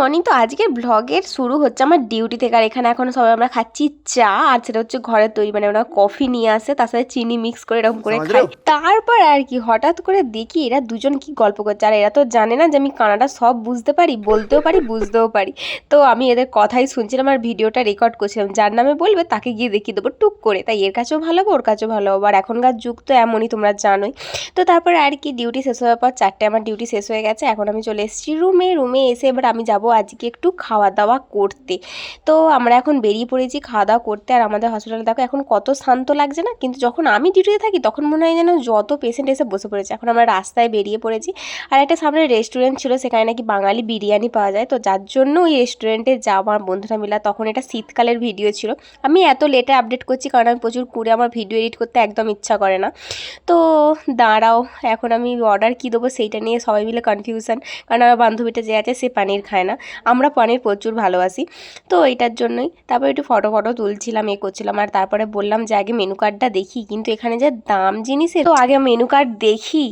Morning তো আজকের ব্লগের শুরু হচ্ছে আমার ডিউটি থেকে। আর এখানে এখন সবাই আমরা খাচ্ছি চা আর সেটা হচ্ছে ঘরের তৈরি। মানে ওরা কফি নিয়ে আসে তার সাথে চিনি মিক্স করে এরকম করে খাই। তারপর আর কি হঠাৎ করে দেখি এরা দুজন কি গল্প করছে। আর এরা তো জানে না যে আমি কানাডা সব বুঝতে পারি বলতেও পারি বুঝতেও পারি। তো আমি এদের কথাই শুনছিলাম আর ভিডিওটা রেকর্ড করছিলাম। যার নামে বলবে তাকে গিয়ে দেখিয়ে দেবো টুক করে। তাই এর কাছেও ভালো হবে ওর কাছেও ভালো হবে। আর এখনকার যুগ তো এমনই তোমরা জানোই। তো তারপরে আর কি ডিউটি শেষ হওয়ার পর চারটে আমার ডিউটি শেষ হয়ে গেছে। এখন আমি চলে এসেছি রুমে রুমে এসে এবার আমি যাব আজকে একটু খাওয়া দাওয়া করতে। তো আমরা এখন বেরিয়ে পড়েছি খাওয়া দাওয়া করতে আর আমাদের হসপিটালে দেখো এখন কত শান্ত লাগছে না? কিন্তু যখন আমি ডিউটিতে থাকি তখন মনে হয় যেন যত পেশেন্ট এসে বসে পড়েছে। এখন আমরা রাস্তায় বেরিয়ে পড়েছি আর একটা সামনে রেস্টুরেন্ট ছিল সেখানে নাকি বাঙালি বিরিয়ানি পাওয়া যায়। তো যার জন্য ওই রেস্টুরেন্টে যাওয়া আমার বন্ধুরা মিলা তখন এটা শীতকালের ভিডিও ছিল। আমি এত লেটে আপডেট করছি কারণ আমি প্রচুর করে আমার ভিডিও এডিট করতে একদম ইচ্ছা করে না। তো দাঁড়াও, এখন আমি অর্ডার কী দেবো সেইটা নিয়ে সবাই মিলে কনফিউশন কারণ আমার বান্ধবীটা যে আছে সে পানির খায় না। আমরা পানির প্রচুর ভালোবাসি। তো এইটার জন্যই তারপর একটু ফটো ফটো তুলছিলাম, এ করছিলাম আর তারপরে বললাম যে আগে মেনু কার্ডটা দেখি, কিন্তু এখানে যা দাম জিনিসের, তো আগে মেনু কার্ড দেখি।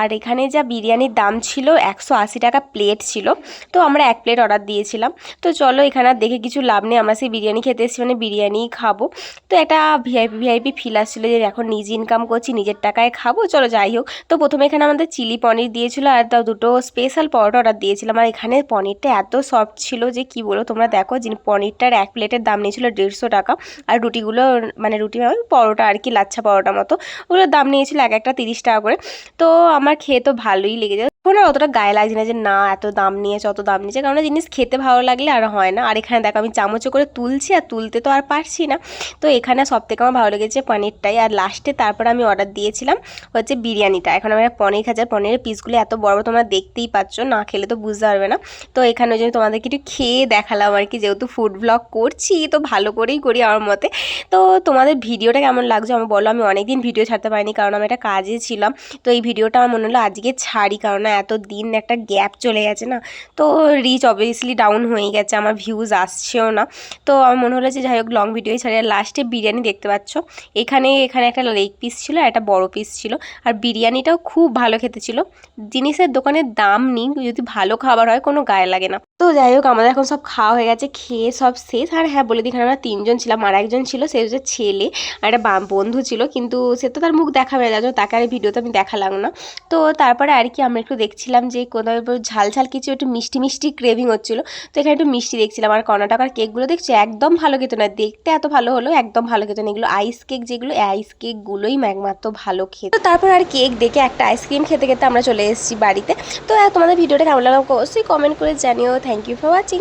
আর এখানে যা বিরিয়ানির দাম ছিল একশো আশি টাকা প্লেট ছিল, তো আমরা এক প্লেট অর্ডার দিয়েছিলাম। তো চলো এখানে দেখে কিছু লাভ নেই, আমরা সেই বিরিয়ানি খেতে এসেছি মানে বিরিয়ানিই খাব। তো একটা ভিআইপি ভিআইপি ফিল আসছিল যে এখন নিজে ইনকাম করছি, নিজের টাকায় খাব, চলো যাই হোক। তো প্রথমে এখানে আমাদের চিলি পনির দিয়েছিলো আর তাও দুটো স্পেশাল পরোটা অর্ডার দিয়েছিলাম আর এখানে পনিরটা এত সফট ছিল যে কি বলো তোমরা দেখো যে পনিরটার এক প্লেটের দাম নিয়েছিল দেড়শো টাকা আর রুটিগুলো মানে রুটি মানে পরোটা আর কি, লাচ্ছা পরোটা মতো। ওগুলোর দাম নিয়েছিল এক একটা তিরিশ টাকা করে। তো আমার খেয়ে তো ভালোই লেগেছে। এখন আর অতটা গায়ে লাগছে না যে, না, এত দাম নিয়েছে, অত দাম নিয়েছে। কারণ জিনিস খেতে ভালো লাগলে আর হয় না। আর এখানে দেখো, আমি চামচে করে তুলছি আর তুলতে তো আর পারছি না। তো এখানে সব থেকে আমার ভালো লেগেছে পনিরটাই। আর লাস্টে তারপর আমি অর্ডার দিয়েছিলাম হচ্ছে বিরিয়ানিটা। এখন আমরা পনির আর পনিরের পিসগুলো এত বড় বড় তোমরা দেখতেই পাচ্ছ, না খেলে তো বুঝতে পারবে না। তো এখানে ওই জন্য তোমাদেরকে একটু খেয়ে দেখালাম আর কি, যেহেতু ফুড ব্লগ করছি, তো ভালো করেই করি আমার মতে। তো তোমাদের ভিডিওটা কেমন লাগছে আমি বলো। আমি অনেকদিন ভিডিও ছাড়তে পারিনি, কারণ আমি একটা কাজে ছিলাম। তো এই ভিডিওটা আমার মনে হলো আজকে ছাড়ি, কারণ এত দিন একটা গ্যাপ চলে গেছে না? তো রিচ অবভিয়াসলি ডাউন হয়ে গেছে, আমার ভিউজ আসছেও না। তো আমার মনে হলো যে যাই হোক লং ভিডিও ছাড়ি লাস্টে বিরিয়ানি দেখতে পাচ্ছ। এখানে এখানে একটা লেগ পিস ছিল একটা বড় পিস ছিল। আর বিরিয়ানিটাও খুব ভালো খেতে ছিল। জিনিসের দোকানের দাম নিই, যদি ভালো খাবার হয়, কোনো গায়ে লাগে না। তো যাই হোক আমাদের এখন সব খাওয়া হয়ে গেছে, খেয়ে সব শেষ। আর হ্যাঁ বলে দিই আমরা তিনজন ছিলাম, আর একজন ছিল, সে হচ্ছে ছেলে আর একটা বন্ধু ছিল। কিন্তু সে তো তার মুখ দেখাবে না তাকে আর ভিডিওতে আমি দেখালাম না। তো তারপরে আর কি, আমরা একটু দেখছিলাম যে কোনো ঝাল ঝাল কিছু একটু মিষ্টি মিষ্টি ক্রেভিং হচ্ছিল। তো এখানে একটু মিষ্টি দেখছিলাম। আর কর্ণাটকার কেকগুলো দেখছি? একদম ভালো খেতো না। দেখতে এত ভালো হলো, একদম ভালো খেতো না। এগুলো আইস কেক যেগুলো আইস কেকগুলোই একমাত্র ভালো খেত। তারপর আর কেক দেখে একটা আইসক্রিম খেতে খেতে আমরা চলে এসেছি বাড়িতে। তো তোমাদের ভিডিওটা কেমন লাগল অবশ্যই কমেন্ট করে জানিও। Thank you for watching